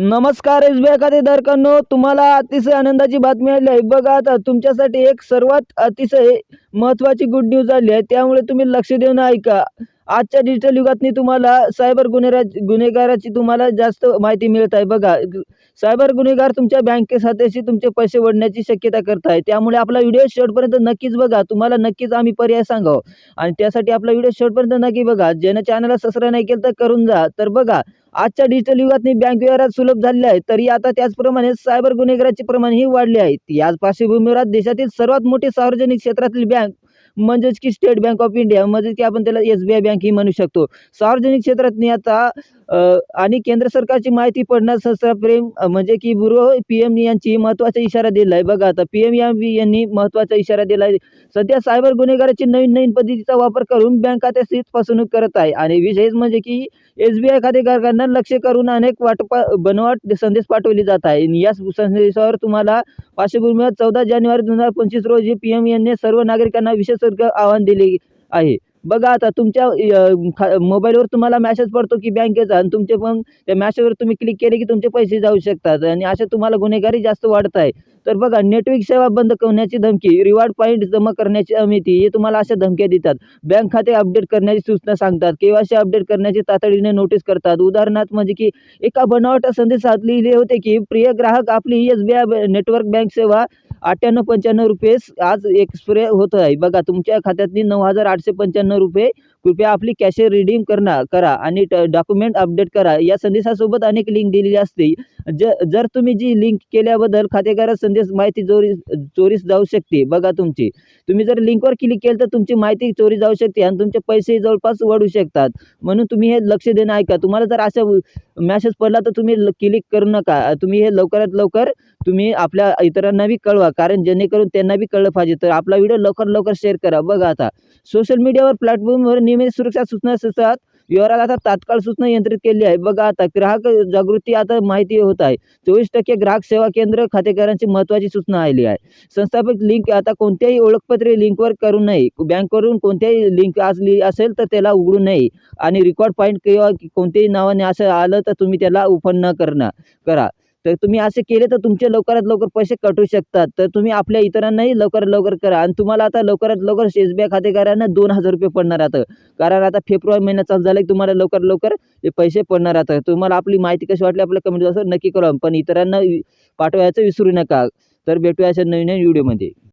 नमस्कार S B I खातेधारकांनो तुम्हाला अतिशय आनंदाची बातमी आली आहे. बघा आता तुमच्यासाठी एक सर्वात अतिशय महत्त्वाची गुड न्यूज आली आहे. त्यामुळे तुम्ही लक्ष देऊन ऐका. आजच्या डिजिटल युगातनी तुम्हाला सायबर गुन्हेरा गुन्हेगाराची तुम्हाला जास्त माहिती मिळत आहे. बघा सायबर गुन्हेगार तुमच्या बँके खात्याशी तुमचे पैसे वडण्याची शक्यता करत आहे त्यामुळे आपला व्हिडिओ शेवटपर्यंत नक्कीच बघा. तुम्हाला नक्कीच आम्ही पर्याय सांगावं. आणि त्यासाठी आपला व्हिडिओ शेवटपर्यंत नक्की बघा. ज्यानं चॅनलला सबस्क्राईब नाही केलं तर करून जा. तर बघा आजच्या डिजिटल युगात बँक व्यवहारात सुलभ झालेले आहे तरी आता त्याचप्रमाणे सायबर गुन्हेगाराचे प्रमाणही वाढले आहे. याच पार्श्वभूमीवर देशातील सर्वात मोठी सार्वजनिक क्षेत्रातील बँक म्हणजेच की स्टेट बँक ऑफ इंडिया म्हणजेच की आपण त्याला एस बी आय बँक ही म्हणू शकतो. सार्वजनिक क्षेत्रातनी आता आणि केंद्र सरकारची माहिती पडणार प्रेम म्हणजे की ब्युरो पी एम यांची महत्त्वाचा इशारा दिला आहे. बघा आता पी एम यांनी महत्त्वाचा इशारा दिला आहे. सध्या सायबर गुन्हेगाराची नवीन नवीन पद्धतीचा वापर करून बँक खात्याची फसवणूक करत आहे. आणि विशेष म्हणजे की एस बी आय खातेधारकांना लक्ष करून अनेक वाटपा बनवाट संदेश पाठवले जात आहे. या संदेशावर तुम्हाला पार्श्वभूमीवर चौदा जानेवारी दोन हजार पंचवीस रोजी पी एम यांनी सर्व नागरिकांना विशेष आवाहन दिले आहे. बघा आता तुमच्या खा मोबाईलवर तुम्हाला मॅसेज पडतो की बँकेचा आणि तुमचे पण त्या मॅसेजवर तुम्ही क्लिक केले की तुमचे पैसे जाऊ शकतात आणि अशा तुम्हाला गुन्हेगारी जास्त वाढत आहे तर बघा नेटवर्क सेवा बंद करण्याची धमकी रिवॉर्ड पॉईंट जमा करण्याची अमिती हे तुम्हाला अशा धमक्या देतात. बँक खाते अपडेट करण्याची सूचना सांगतात केवायसी अपडेट करण्याची तातडीने नोटीस करतात. उदाहरणार्थ म्हणजे की एका बनावट संदेशात लिहिले होते की प्रिय ग्राहक आपली S B I network bank सेवा अठ्ठ्याण्णव पंच्याण्णव रुपये आज एक्सप्रे होत आहे. बघा तुमच्या खात्यातली नऊ हजार आठशे पंच्याण्णव रुपये कृपया आपली कॅशे रिडीम करणा करा आणि डॉक्युमेंट अपडेट करा. या संदेशासोबत अनेक लिंक दिलेली असते ज जर तुम्ही जी लिंक केल्याबद्दल खातेदारात संदेश माहिती चोरी चोरीस जाऊ शकते. बघा तुमची. तुम्ही जर लिंकवर क्लिक केलं तर तुमची माहिती चोरी जाऊ शकते आणि तुमचे पैसे जवळपास वाढू शकतात. म्हणून तुम्ही हे लक्ष देणं ऐका. तुम्हाला जर अशा मॅसेज पडला तर तुम्ही क्लिक करू नका. तुम्ही हे लवकरात लवकर तुम्ही आपल्या इतरांना बी कळवा. कारण जेणेकरून त्यांना बी कळलं पाहिजे. तर आपला व्हिडिओ लवकर लवकर शेअर करा. बघा आता. सोशल मीडियावर प्लॅटफॉर्मवर नियमित सुरक्षा सूचना असतात. व्यवहारात आता तात्काळ सूचना यंत्रित केली आहे. बघा आता ग्राहक जागृती आता माहिती होत आहे. चोवीस टक्के ग्राहक सेवा केंद्र खातेकरांची महत्त्वाची सूचना आली आहे. संस्थापक लिंक आता कोणत्याही ओळखपत्रे लिंकवर करू नये. बँकवरून कोणत्याही लिंक असली असेल तर त्याला उघडू नये. आणि रेकॉर्ड पॉईंट किंवा कोणत्याही नावाने असं आलं तर तुम्ही त्याला ओपन न करणं करा. तर तुम्ही असे केले तर तुमचे लवकरात लवकर पैसे कटू शकतात. तर तुम्ही आपल्या इतरांनाही लवकरात लवकर करा. आणि तुम्हाला आता लवकरात लवकर एस बी आय खातेकरांना दोन हजार रुपये पडणार आता. कारण आता फेब्रुवारी महिना चालू झाला की तुम्हाला लवकर लवकर हे पैसे पडणार आता. तुम्हाला आपली माहिती कशी वाटली आपल्या कमेंट बॉक्सवर नक्की करा पण इतरांना पाठवायचं विसरू नका. तर भेटूया अशा नवीन नवीन व्हिडिओमध्ये